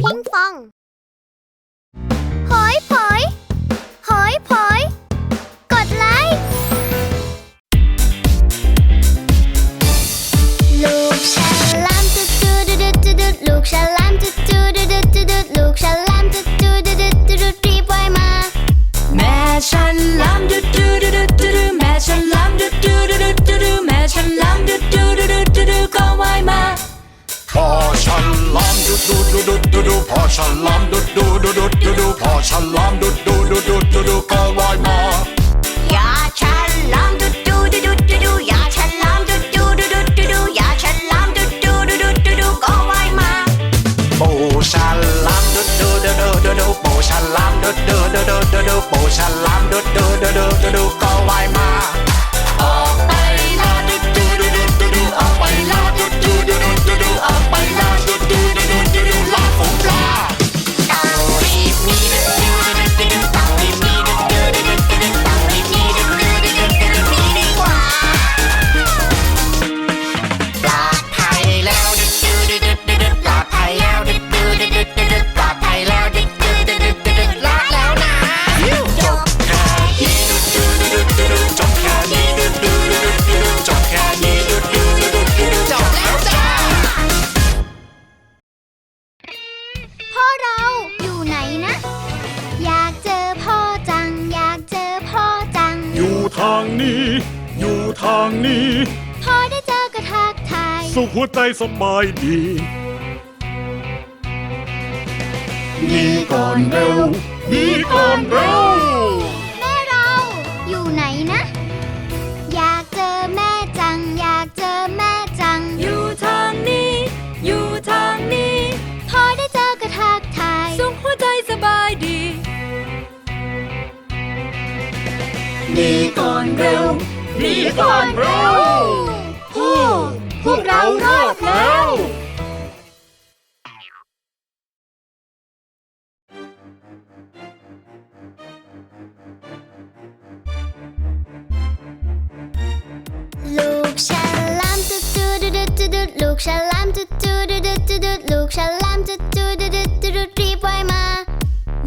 พิงฟอง หอยผอย หอยผอย กดไลค์ ลูกฉลามจุดจุดดุดดุดดุดลูกฉลามจุดจุดดุดดุดดุดลูกฉลามจุดจุดดุดดุดดุดรีบว่ายมา แม่ฉันลำดูดูดูดูดูดูแม่ฉันลำดูดูดูดูดูดูแม่ฉันลำดูดูดูดูดูดูก็ว่ายมา ฉันลามดุดดูดูดูดูดูพอฉันลามดุดดูดูดูดูดูพอฉันลามดุดดูดูดูดูดูก็ว่ายมาอย่าฉันลำดูดูดูดูดูดูอย่าฉันลำดูดูดูดูดูดูอย่าฉันลำดูดูดูดูดูดูก็ว่ายมาปูฉันลามดุดดูดูดูดูดูปูฉันลามดุดดูดูดูดูดูปูฉันลามดุดดูดูดูดูดูก็ว่ายมา หัวใจสบายดีหนีก่อนเร็วหนีก่อนเร็ว แม่เราอยู่ไหนนะ อยากเจอแม่จัง อยากเจอแม่จัง อยู่ทางนี้ อยู่ทางนี้พ่อได้เจอก็ทักทาย สุขหัวใจสบายดีหนีก่อนเร็วหนีก่อนเร็วโอ้พวกเรารอดแล้วลูกฉลามจุดจุดดุดดุดดุดลูกฉลามจุดจุดดุดดุดดุดลูกฉลามจุดจุดดุดดุดดุดรีบว่ายมา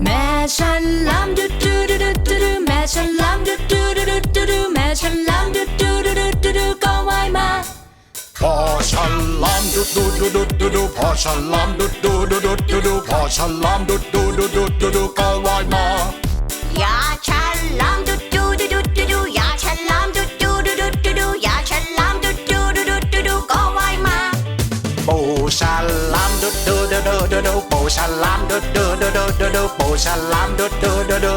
แม่ฉันลำดูดูดูดูดูดูแม่ฉันลำดูดูดูดูดูดูแม่ฉันลำดูดูดูดูดูดูก็ว่ายมาพ อฉันลามดุดดูดูดูดูดูพอฉันลามดุดดูดูดูดูดูพอฉันลามดุดดูดูดูดูดูก็ว่ายมาอย่าฉันลำดูดูดูดูดูดูอย่าฉันลำดูดูดูดูดูดูอย่าฉันลำดูดูดูดูดูดูก็ว่ายมาปูฉันลามดุดดูดูดูดูดูปูฉันลามดุดดูดูดูดูดูปูฉันลามดุดดูดูดู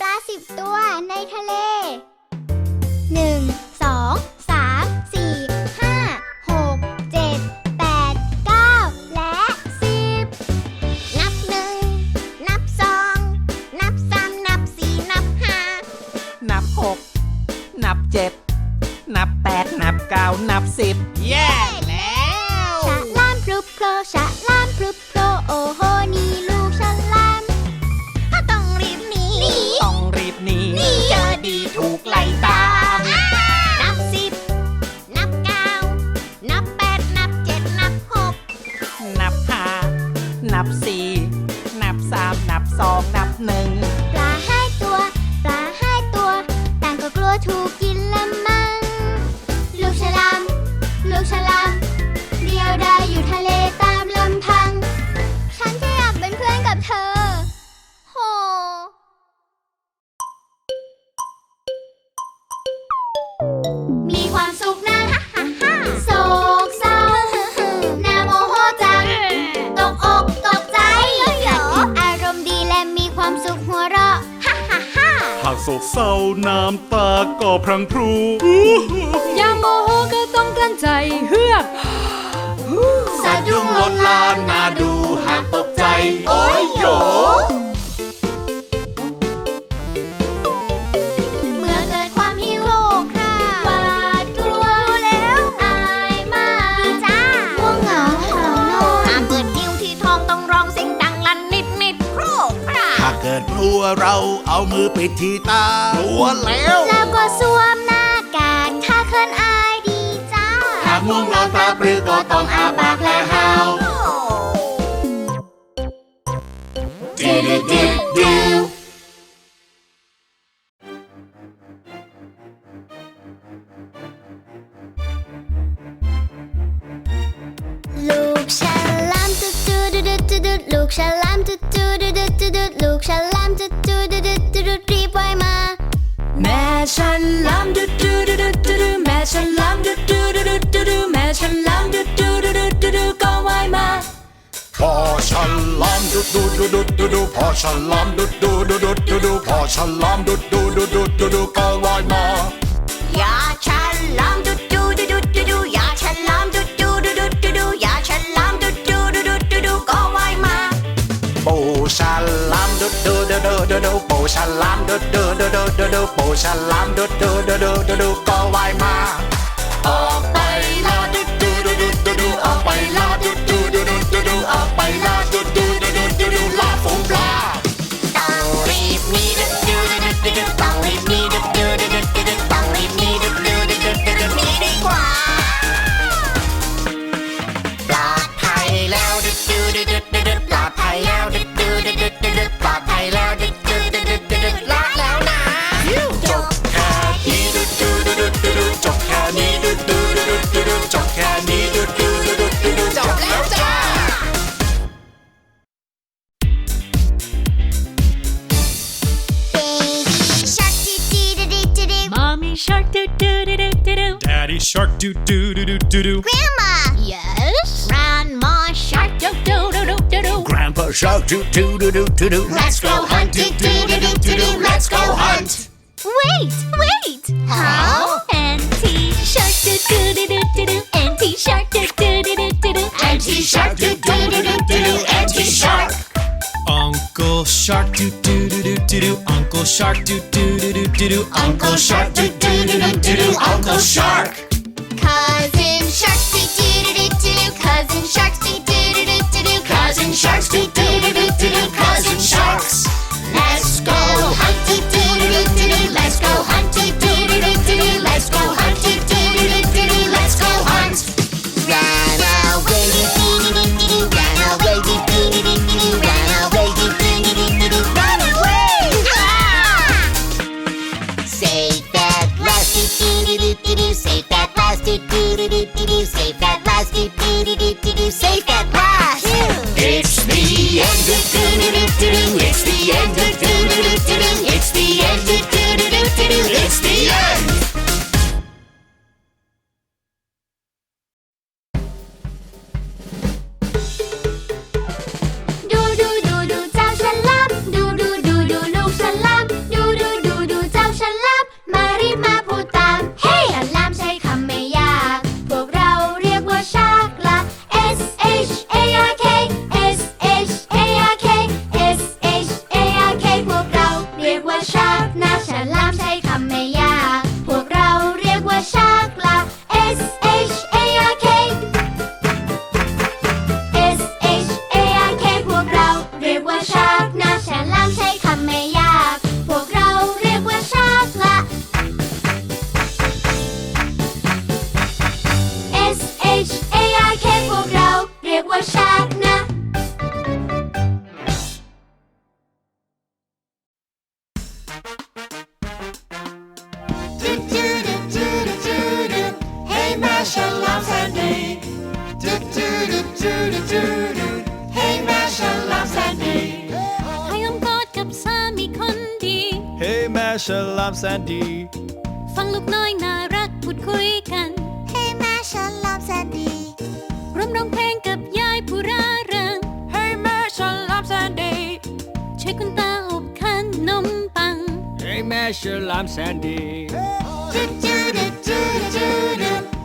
ปลาสิบตัวในทะเลหนึ่งสองสามสี่ห้าหกเจ็ดแปดเก้าและสิบนับหนึ่งนับสองนับสามนับสี่นับห้านับหกนับเจ็ดนับแปดนับเก้านับสิบแย่ำตาก็พรังพรูอย่าโมโหก็ต้องกลั้นใจเฮือก สะดุ้งลนลานน่าดูหากตกใจ โอ้ เราเอามือปิดที่ตากลัวแล้ว แล้วก็สวมหน้ากากถ้าเคินอายดีจ้าหากง่วงนอนตาปรือก็ต้องอาปากและหาวดูดูดูดูลูกฉลามตุ๊ดตุ๊ดตุ๊ดตุ๊ดตุ๊ดลูกฉลามตุ๊ดตุ๊ดตุ๊ดตุ๊ด ฉันลำดูดูดูดูดูดูแม่ฉันลำดูดูดูดูดูดูแม่ฉันลำดูดูดูดูดูดูก็ว่ายมาพอฉันลามดุดดูดูดูดูดูพอฉันลามดุดดูดูดูดูดูพอฉันลามดุดดูดูดูดูดูก็ว่ายมา ฉันลามดุดดูดูดูดูดูปูฉลามดุดดูดูดูดูดูก็ว่ายมา ออกไปลา Daddy shark do do do do do do Grandma. Yes. Grandma shark do do do do do do Grandpa shark do do do do do do Let's go hunt do do do do do do Let's go hunt Wait, wait. How? Auntie shark do do do do do do Auntie shark do do do do do do Auntie shark do do do do do do Auntie shark Uncle Shark do do do do do do Uncle Shark do do do do do do Uncle Shark do do do do do do Uncle Shark ดูดูดูดูดูดู Hey แม่ฉลามแสนดี ให้อ้อมกอดกับสามีคนดี Hey แม่ฉลามแสนดี ฟังลูกน้อยน่ารักพูดคุยกัน Hey แม่ฉลามแสนดี ร่วมร้องเพลงกับยายผู้ร่าเริง Hey แม่ฉลามแสนดี ช่วยคุณตาอบคันฉลามแสนดีดูดูดูดูดูดู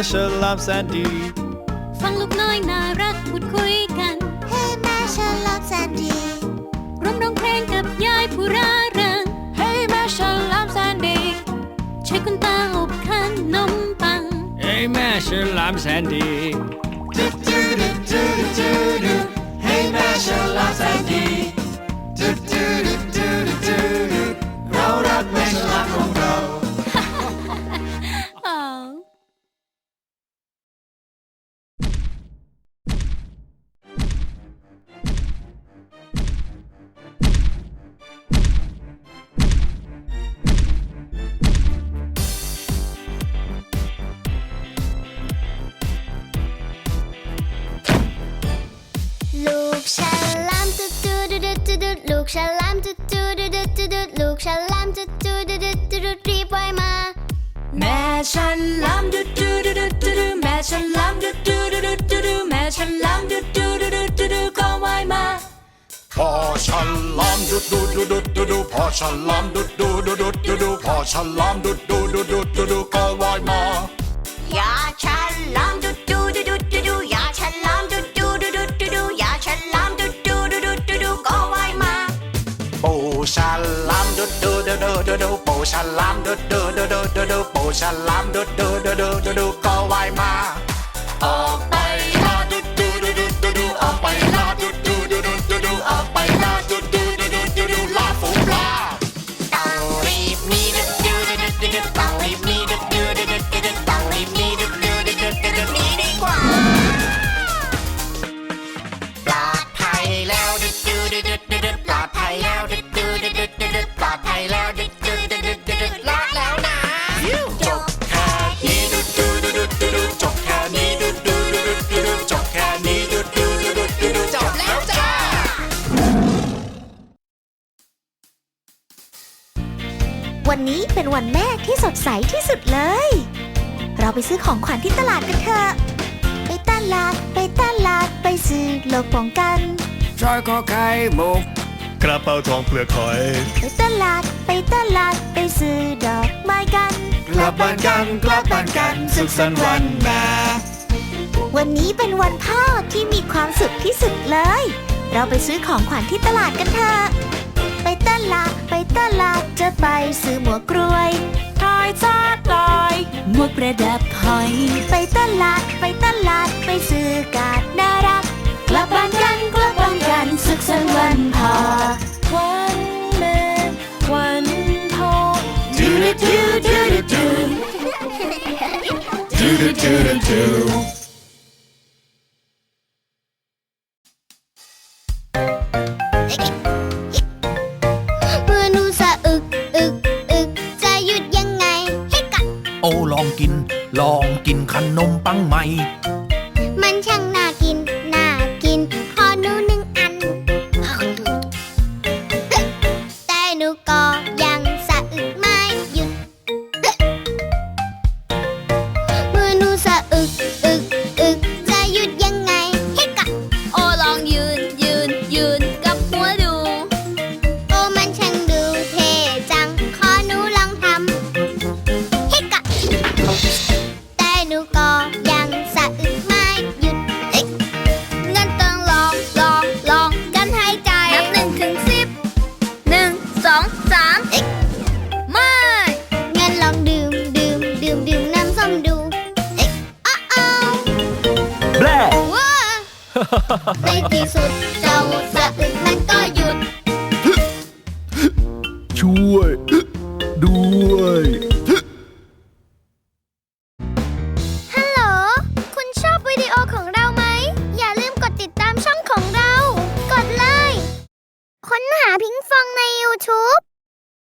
ฮ้แม่ฉลามแสนดีฟังลูกน้อยน่ารักพูดคุยกันให้แม่ฉลามแสนดีร่วมร้องเพลงกับยายผู้ร่าเริงให้แม่ฉลามแสนดีช่วยคุณตาอบขนมปังเอ้ยแม่ฉลามแสนดีดูดูดูดูดูดูให้แม่ฉลามแสนดีดูดูดูดูดูดูเรารักแม่ฉลามของ ดลูกฉลามจุดจุดดุดจุดลูกฉลามจุดจุดดุดจุดรีบว่ายมาแม่ฉันลำดูดูดูดูดูดูแม่ฉันลำดูดูดูดูดูดูแฉลามดุดดูดูดูดูดูปูฉลามดุดดูดูดูดูดูก็ว่ายมา ออกไป วันนี้เป็นวันแม่ที่สดใสที่สุดเลย เราไปซื้อของขวัญที่ตลาดกันเถอะ ไปตลาด ไปตลาด ไปซื้อโลกป้องกันจอยคอไข่มุกกระเป๋าทองเปลือกหอย ไปตลาด ไปตลาด ไปซื้อดอกไม้กัน กลับบ้านกันกลับบ้านกันสุขสันต์วันแม่วันนี้เป็นวันพ่อที่มีความสุขที่สุดเลย เราไปซื้อของขวัญที่ตลาดกันเถอะ ไปตลาดไปตลาดจะไปซื้อหมวกกล้วยทอยซาดลอยหมวกประดับหอย ไปตลาดไปตลาดไปซื้อกาดน่ารักกลับบ้านกันกลับบ้านกันสุขสันต์วันพ่อวันแม่วันพ่อดูดูดูดูดู do do do do do เใหม่ ในที่สุดเจ้า